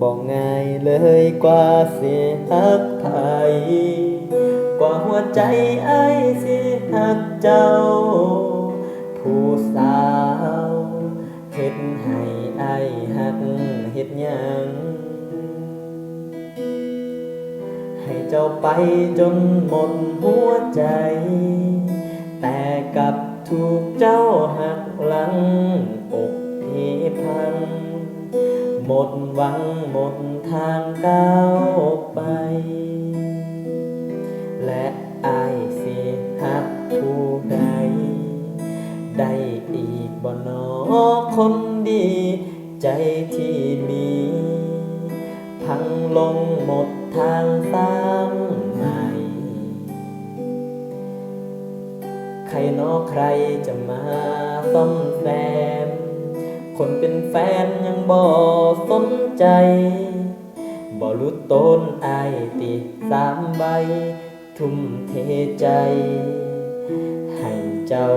บอกง่ายเลยกว่าเสิฮักไผกว่าหัวใจไอ้ายสิฮักเจ้า ผู้สาวเฮ็ดให้ไอ้ายฮักเฮ็ดยังให้เจ้าไปจนหมดหัวใจ แต่กลับถูกเจ้าหักหลัง หมดหวังหมดทางก้าวไป และอายสิหักผู้ใด ได้อีกบ่นอคนดี ใจที่มี พังลงหมดทางสร้างใหม่ ใครนอใครจะมาซ่อมแซม คนเป็นแฟนยังบ่สนใจบ่รู้ต้นอายติสามใบ ทุ่มเทใจ ให้เจ้า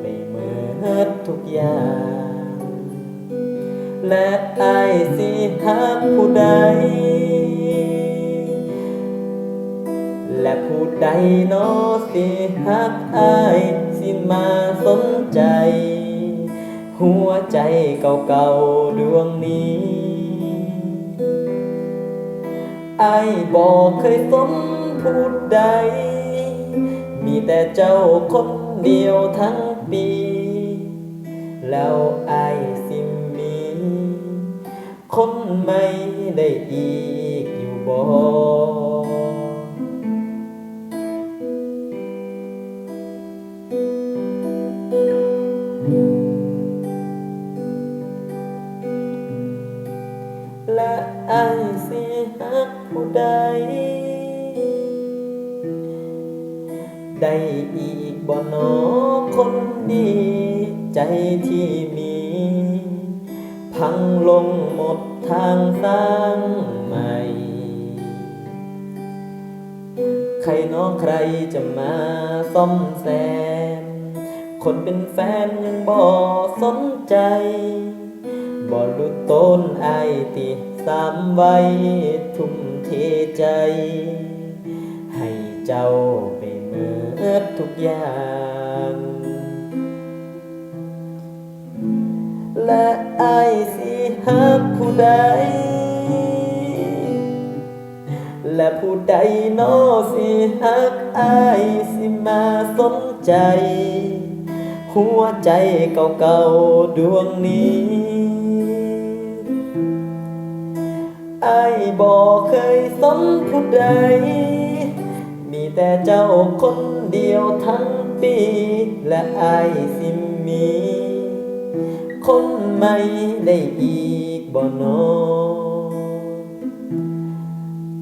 ไปเมิดทุกอย่าง และอายสิหักผู้ใด และผู้ใดนอสิหักอายสิมาสนใจ หัวใจเก่าๆดวงนี้ไอายบอกเคยสนผู้ใด มีแต่เจ้าคนเดียวทั้งปี แล้วไอายสิมี คนไม่ได้อีกอยู่บ่แล กผู้ใด ได้อีกบ่หนอคนดี ใจที่มี พังลงหมดทางสร้างใหม่ ใครน้อใครจะมาซ่อมแซม คนเป็นแฟนยังบ่สนใจ บ่รู้ต้นไอติสามไว้ทุ่มเทใจ ให้เจ้าไปเมิดทุกอย่างและไอสิหักผู้ใด และผู้ใดโนอสิหักไอสิมาสนใจ หัวใจเก่าๆดวงนี้ อายบอกเคยสนผู้ใด มีแต่เจ้าคนเดียวทั้งปี และอายสิมี คนไม่ได้อีกบ่โนอ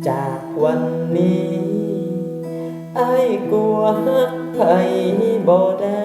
จากวันนี้ไอ้ายกลัวหักไผบ่ได้